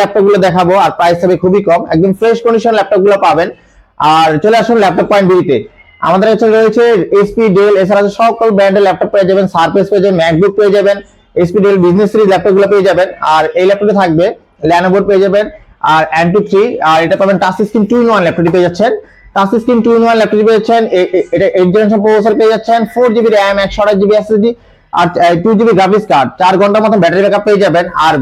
Laptop আর laptop খুবই কম। একদম fresh condition পাবেন। আর চলে আসুন ল্যাপটপ পয়েন্ট বিতে আমাদের কাছে রয়েছে এইচপি ডেল এছাড়া সকল ব্র্যান্ডের ল্যাপটপ পেয়ে যাবেন। সারফেস পেয়ে যাবেন ম্যাকবুক পেয়ে যাবেন এইচপি ডেল বিজনেস সিরিজ ল্যাপটপগুলো পেয়ে যাবেন। আর এই ল্যাপটপে থাকবে ল্যানোভোর পেয়ে যাবেন। আর অ্যান্টু থ্রি আর এটা পাবেন touch screen two in one ল্যাপটপটি পেয়ে যাচ্ছেন। Touch screen two in one ল্যাপটপটি পেয়ে যাচ্ছেন এটা এইট জেনারেশন প্রসেসর পেয়ে যাচ্ছেন ফোর জিবি র্যাম একশো আঠাশ জিবি এসএসডি আর টু জিবি গ্রাফিক্স কার্ড চার ঘণ্টার মতন ব্যাটারি ব্যাকআপ পেয়ে যাবেন। আর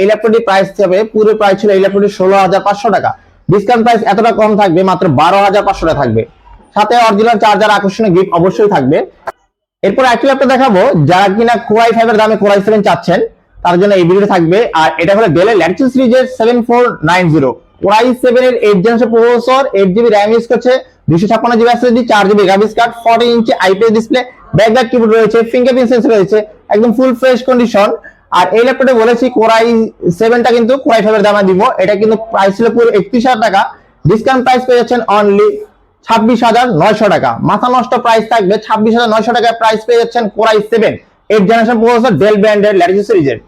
এই ল্যাপটপটি প্রাইস হবে পুরো প্রাইস ছিল এই ল্যাপটপটি ষোলো হাজার পাঁচশো টাকা। ডিসকাউন্ট প্রাইস এতটা কম থাকবে, মাত্র বারো হাজার পাঁচশো টাকা থাকবে। সাথে অরিজিনাল চার্জার আকর্ষণীয় গিফট অবশ্যই থাকবে। এরপর একটি ল্যাপটপ দেখাবো, যারা কিনা কোরাই ফাইভের দামে কোরাই সেভেন চাচ্ছেন। তার জন্য এই ভিডিওটা থাকবে। আর এটা হলো ডেলের ল্যাটিটিউড সিরিজের seven four nine zero core i seven এর eight generation processor eight GB RAM use করছে দুশো ছাপ্পান্ন জিবি এসএসডি চার GB graphics card forty inch IPS display backlight keyboard রয়েছে ফিঙ্গারপ্রিন্ট সেন্সর রয়েছে, একদম ফুল ফ্রেশ কন্ডিশন আর এই ল্যাপটপে বলেছি কোরাই সেভেনটা কিন্তু কোরাই ফাইভ এর দামে দিব। এটা কিন্তু প্রাইস ছিল পুরো একত্রিশ হাজার টাকা। ডিসকাউন্ট প্রাইস পেয়ে যাচ্ছেন অনলি ছাব্বিশ হাজার নয়শো টাকা। মাথা নষ্ট প্রাইস থাকবে, ছাব্বিশ হাজার নয়শো টাকায় প্রাইস পেয়ে যাচ্ছেন core i seven eight generation processor Dell ব্র্যান্ডের ল্যাটিটিউড সিরিজের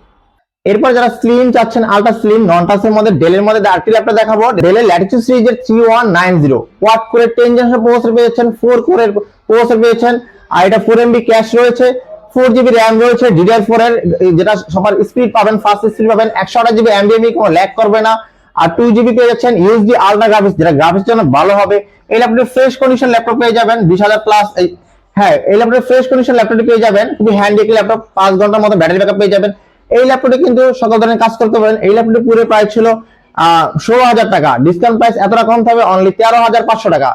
এরপর যারা স্লিম চাচ্ছেন আলট্রা স্লিম নন টাচের মধ্যে ডেলের মধ্যে আরেকটি ল্যাপটপ দেখাবো। ডেলের ল্যাটিটিউড সিরিজের three one nine zero quad করে টেন জেনারেশন প্রসেসর পেয়েছেন ফোর কোরের প্রসেসর পেয়েছেন আর এটা ফোর এমবি ক্যাশ রয়েছে ফোর জিবি র্যাম রয়েছে ডিডিআর ফোর এর যেটা সবার স্পিড পাবেন ফাস্ট স্পিড পাবেন, একশো আঠাশ জিবি এমবিএমই কোনো ল্যাক করবে না। আর টু জিবি পেয়ে যাচ্ছেন ইউএসডি আলট্রা গ্রাফিক্স যেটা গ্রাফিক্স জন্য ভালো হবে। এই ল্যাপটপে ফ্রেশ কন্ডিশন ল্যাপটপ পেয়ে যাবেন, বিশ হাজার প্লাস হ্যাঁ এই ল্যাপটপে ফ্রেশ কন্ডিশন ল্যাপটপটি পেয়ে যাবেন। খুবই হ্যান্ডি ল্যাপটপ পাঁচ ঘণ্টার মতো ব্যাটারি ব্যাকআপ পেয়ে যাবেন। এই ল্যাপটপে কিন্তু সকল ধরনের কাজ করতে পারেন। এই ল্যাপটপটি পুরো প্রাইস ছিল ষোলো হাজার টাকা। ডিসকাউন্ট প্রাইস এতটা কম থাকবে অনলি তেরো হাজার পাঁচশো টাকা।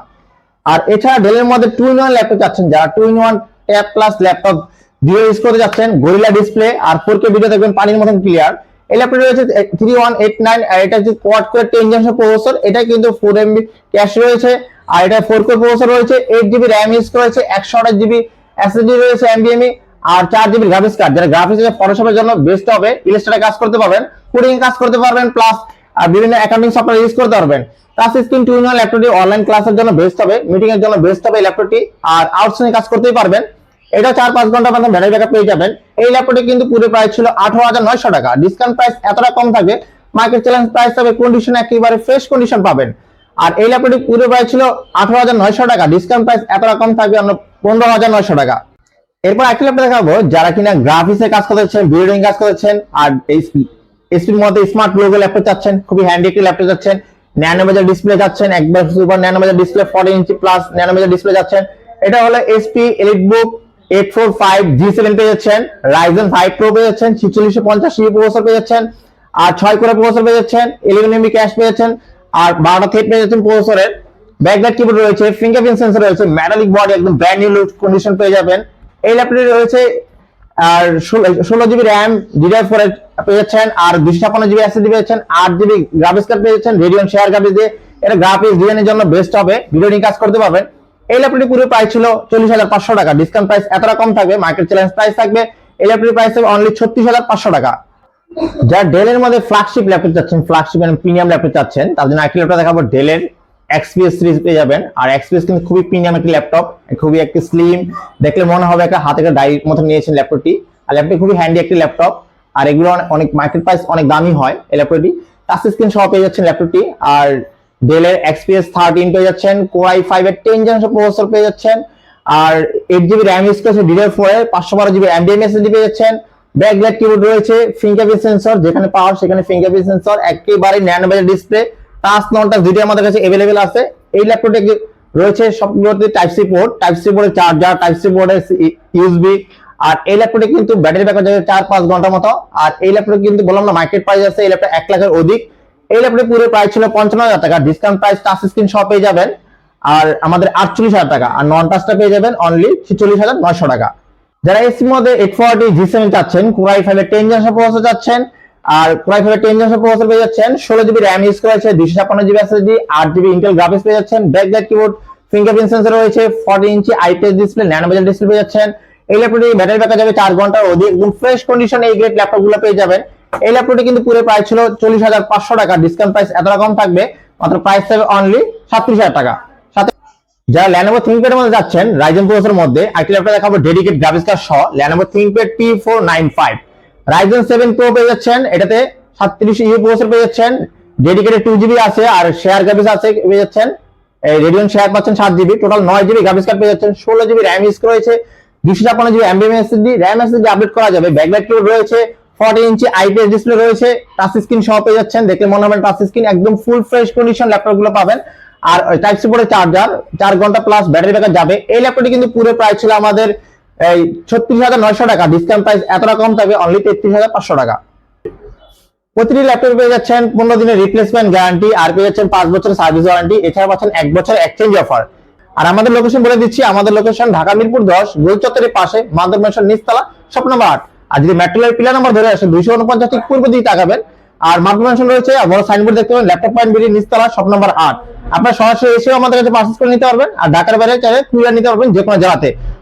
আর এছাড়া ডেলের মধ্যে টু ইন ওয়ান ল্যাপটপ চাচ্ছেন। যারা two in one tab plus laptop দিয়ে ইউজ করতে যাচ্ছেন গরিলা ডিসপ্লে আর ফোর কে ভিডিও দেখবেন, পানির মতন ক্লিয়ার এই ল্যাপটপ রয়েছে থ্রি ওয়ান এইট নাইন আর এটা হচ্ছে কোয়াড করে টেন জেনারেশন প্রসেসর এটা কিন্তু ফোর এমবি ক্যাশ রয়েছে, আর এটা ফোর কোর প্রসেসর রয়েছে এইট জিবি র্যাম ইউজ করেছে একশো আঠাশ জিবি এসএসডি রয়েছে এমবিএমই আর চার জিবি গ্রাফিক্স কার্ড যারা গ্রাফিক্স ফটোশপের জন্য বেস্ট হবে ইলাস্ট্রেটর কাজ করতে পারবেন কোডিং কাজ করতে পারবেন প্লাস আর বিভিন্ন অ্যাকাউন্টিং সফটওয়্যার ইউজ করতে পারবেন। টাচ স্ক্রিন টু ইন ল্যাপটপটি অনলাইন ক্লাসের জন্য বেস্ট হবে মিটিং এর জন্য বেস্ট হবে ল্যাপটপটি আর আউটসোর্সিং কাজ করতেই পারবেন। এটা চার পাঁচ ঘণ্টা মধ্যে ব্যাটারি ব্যাকআপ পেয়ে যাবেন। এই ল্যাপটপটি কিন্তু পুরো প্রাইস ছিল আঠারো হাজার নয়শো টাকা। ডিসকাউন্ট প্রাইস এতটা কম থাকবে মার্কেট চ্যালেঞ্জ প্রাইস হবে কন্ডিশন একেবারে ফ্রেশ কন্ডিশন পাবেন। আর এই ল্যাপটপটি পুরো প্রাইস ছিল আঠারো হাজার নয়শো টাকা। ডিসকাউন্ট প্রাইস এতটা কম থাকবে আমরা পনেরো হাজার নয়শো টাকা। এরপর একটা ল্যাপটপ দেখাবো যারা কিনা গ্রাফিক্সে কাজ করতেছেন ভিডিওডিং কাজ করতেছেন আর এসপির মধ্যে স্মার্ট লোগো ল্যাপটপ চাচ্ছেন, খুবই হ্যান্ডি একটি ল্যাপটপ যাচ্ছেন ন্যানোমেজার ডিসপ্লে যাচ্ছেন একবার সুপার ন্যানোমেজার ডিসপ্লে ফর্টি ইঞ্চি প্লাস ন্যানোমেজার ডিসপ্লে যাচ্ছেন এটা হলো HP elite book eight four five G seven পেয়ে যাচ্ছেন রাইজেন ফাইভ প্রো পেয়ে যাচ্ছেন, ছিচল্লিশশো পঞ্চাশ সিবি প্রসেসর পেয়ে যাচ্ছেন, আর ছয় করে প্রসেসর পেয়ে যাচ্ছেন ইলেভেন এমবি ক্যাশ পেয়ে যাচ্ছেন, আর বারোটা থেট পেয়ে যাচ্ছেন প্রসেসরের ব্যাকলাইট কিবোর্ড রয়েছে ফিঙ্গারপ্রিন্ট সেন্সর রয়েছে মেটালিক বডি একদম ব্র্যান্ড নিউ লুক কন্ডিশন পেয়ে যাবেন। এই ল্যাপটপটি রয়েছে, আর ষোলো জিবি র্যাম ডিডিআর ফোর পেয়ে যাচ্ছেন, আর দুশো ছাপ্পান্ন জিবি এসএসডি পেয়েছেন আট জিবি গ্রাফিক্স কার্ড পেয়ে যাচ্ছেন রেডিয়ন শেয়ার গ্রাফিক্স দিয়ে। এটা গ্রাফিক্স ডিজাইনের জন্য বেস্ট হবে ভিডিও কাজ করতে পারবেন। এই ল্যাপটপটি পুরো প্রাইস ছিল চল্লিশ হাজার পাঁচশো টাকা ডিসকাউন্ট প্রাইস এতটা কম থাকবে মার্কেট চ্যালেঞ্জ প্রাইস থাকবে, এই ল্যাপটপটি প্রাইস থাকবে অনলি ছত্রিশ হাজার পাঁচশো টাকা। যারা ডেলের মধ্যে ফ্ল্যাগশিপ ল্যাপটপ চাচ্ছেন ফ্ল্যাগশিপ এবং প্রিমিয়াম ল্যাপটপ চাচ্ছেন তার জন্য একটি ল্যাপটপ দেখাবো ডেলের এক্সপিএস সিরিজ পেয়ে যাবেন। আর এক্সপিএস কিন্তু খুবই প্রিমিয়াম একটি ল্যাপটপ খুবই একটি স্লিম দেখলে মনে হবে একটা হাতে ডায়ের মতো নিয়েছেন ল্যাপটপটি আর ল্যাপটপ খুবই হ্যান্ডি একটি ল্যাপটপ আর এগুলো অনেক- মার্কেট প্রাইস অনেক দামি হয় এই ল্যাপটপটি টাচ স্ক্রিন সহ পেয়ে যাচ্ছেন ল্যাপটপটি আর ডেলের এক্সপিএস থার্টিন পেয়ে যাচ্ছেন কোয়াই ফাইভ এর টেন জেনারেশন প্রসেসর পেয়ে যাচ্ছেন, আর eight GB RAM use DDR four এর, পাঁচশো বারো জিবি এমডিএম এসএসডি পেয়ে যাচ্ছেন ব্যাকলাইট কিবোর্ড রয়েছে ফিঙ্গারপ্রিন্ট সেন্সর যেখানে পাওয়ার সেখানে ফিঙ্গারপ্রিন্ট সেন্সর একেবারে ন্যানোমেজার ডিসপ্লে টাচ নটা টাচ আমাদের কাছে অ্যাভেলেবেল আছে, এই ল্যাপটপটি রয়েছে সবগুলোতে type C port type C পোর্টে charger type C পোর্টে ইউএসবি আর এই ল্যাপটপটি কিন্তু ব্যাটারি ব্যাকআপ যাবে চার পাঁচ ঘণ্টার মতো। আর এই ল্যাপটপ কিন্তু বললাম না মার্কেট প্রাইস আছে, এই ল্যাপটপ এক লাখের অধিক। এই ল্যাপটপের পুরো প্রাইস ছিল পঞ্চান্ন হাজার টাকা। ডিসকাউন্ট প্রাইস টাচ স্ক্রিন সহ পেয়ে যাবেন। আর আমাদের আটচল্লিশ হাজার টাকা। আর নন টাচটা পেয়ে যাবেন অনলি ছিচল্লিশ হাজার নয়শো টাকা। যারা এসির মধ্যে এইট ফোরটি জি সেভেন চাচ্ছেন কুরাই ফাইভের টেন জেনারেশন প্রসেসর চাচ্ছেন আর core i five ten generation processor পেয়ে যাচ্ছেন, ষোলো জিবি র্যাম ইউজ করেছে দুশো ছাপ্পান্ন জিবি এসএসডি আট জিবি ইন্টেল গ্রাফিক্স পেয়ে যাচ্ছেন ব্যাকলাইট কিবোর্ড ফিঙ্গারপ্রিন্ট সেন্সর রয়েছে forty inch IPS display ন্যানোমেজার display পেয়ে যাচ্ছেন। এই ল্যাপটপটি ব্যাটারি ব্যাকআপ যাবে চার ঘণ্টার অধিক একদম ফ্রেশ কন্ডিশনে এই গ্রেড ল্যাপটপগুলো পেয়ে যাবেন। এই ল্যাপটপটি কিন্তু পুরো প্রাইস ছিল চল্লিশ হাজার পাঁচশো টাকা ডিসকাউন্ট প্রাইস এত কম থাকবে, মাত্র প্রাইস থাকবে অনলি সাতত্রিশ হাজার টাকা। সাথে যারা ল্যানোভো থিঙ্কপ্যাডের মধ্যে যাচ্ছেন রাইজেন প্রসেসরের মধ্যে একটি ল্যাপটপ দেখাবো ডেডিকেট গ্রাফিক্স কার্ড সহ Lenovo ThinkPad T four nine five Ryzen seven pro পেয়ে যাচ্ছেন, এটাতে সাতত্রিশ ইউ প্রসেসর পেয়ে যাচ্ছেন ডেডিকেটেড টু জিবি আছে আর শেয়ার গ্রাফিক্স আছে, পেয়ে যাচ্ছেন। রেডিয়ন শেয়ার পাচ্ছেন সাত জিবি টোটাল নয় জিবি গ্রাফিক্স কার্ড পেয়ে যাচ্ছেন, ষোলো জিবি র্যাম ইউজ রয়েছে, দুশো ছাপ্পান্ন জিবি এমবিএম এসএসডি র্যাম এসএসডি আপডেট করা যাবে। ব্যাকলাইট কিবোর্ড রয়েছে ফর্টি ইঞ্চি আইপিএস ডিসপ্লে রয়েছে টাচ স্ক্রিন সহ পেয়ে যাচ্ছেন দেখে মনে হবে টাচ স্ক্রিন একদম ফুল ফ্রেশ কন্ডিশন ল্যাপটপগুলো পাবেন। আর টাইপ সি বোর্ডের চার্জার চার ঘণ্টা প্লাস ব্যাটারি ব্যাকআপ যাবে। এই ল্যাপটপটি কিন্তু পুরো প্রাইস ছিল আমাদের এই ছত্রিশ হাজার নয়শো টাকা ডিসকাউন্ট প্রাইস এতটা কম থাকবে অনলি তেত্রিশ হাজার পাঁচশো টাকা। প্রতিটি ল্যাপটপ পেয়ে যাচ্ছেন পনেরো দিনের রিপ্লেসমেন্ট গ্যারান্টি আর পেয়ে যাচ্ছেন পাঁচ বছরের সার্ভিস ওয়ারেন্টি এছাড়া পাচ্ছেন এক বছর এক্সচেঞ্জ অফার আর আমাদের লোকেশন বলে দিচ্ছি, আমাদের লোকেশন ঢাকা মিরপুর দশ, গোল চত্বরের পাশে, মাদর মেনশন নিচতলা, স্বপ্ন নাম্বার আট আর যদি মেট্রোলের পিলার নম্বর ধরে আসেন, দুইশো উনপঞ্চাশ ঠিক পূর্ব দিকে তাকাবেন। আর মাদর মেনশন রয়েছে বড় সাইনবোর্ড দেখতে পাবেন ল্যাপটপ পয়েন্ট বিডি নিচতলা, স্বপ্ন নাম্বার আট। আপনার সরাসরি এসেও আমাদের কাছে পার্সেস করে নিতে পারবেন, আর ঢাকার বাইরে চাইলে কুরিয়ার নিতে পারবেন যে কোনো জেলাতে।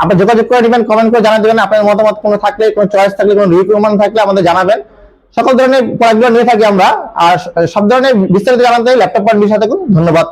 আপনি যোগাযোগ করে নেবেন কমেন্ট করে জানা দেবেন আপনার মতামত কোনো থাকলে, কোনো চয়েস থাকলে, কোনো রিকমেন্ড থাকলে আমাদের জানাবেন। সকল ধরনের প্রোডাক্টগুলো নিয়ে থাকি আমরা, আর সব ধরনের বিস্তারিত জানাতে ল্যাপটপ পয়েন্ট বিষয় থাকুন, ধন্যবাদ।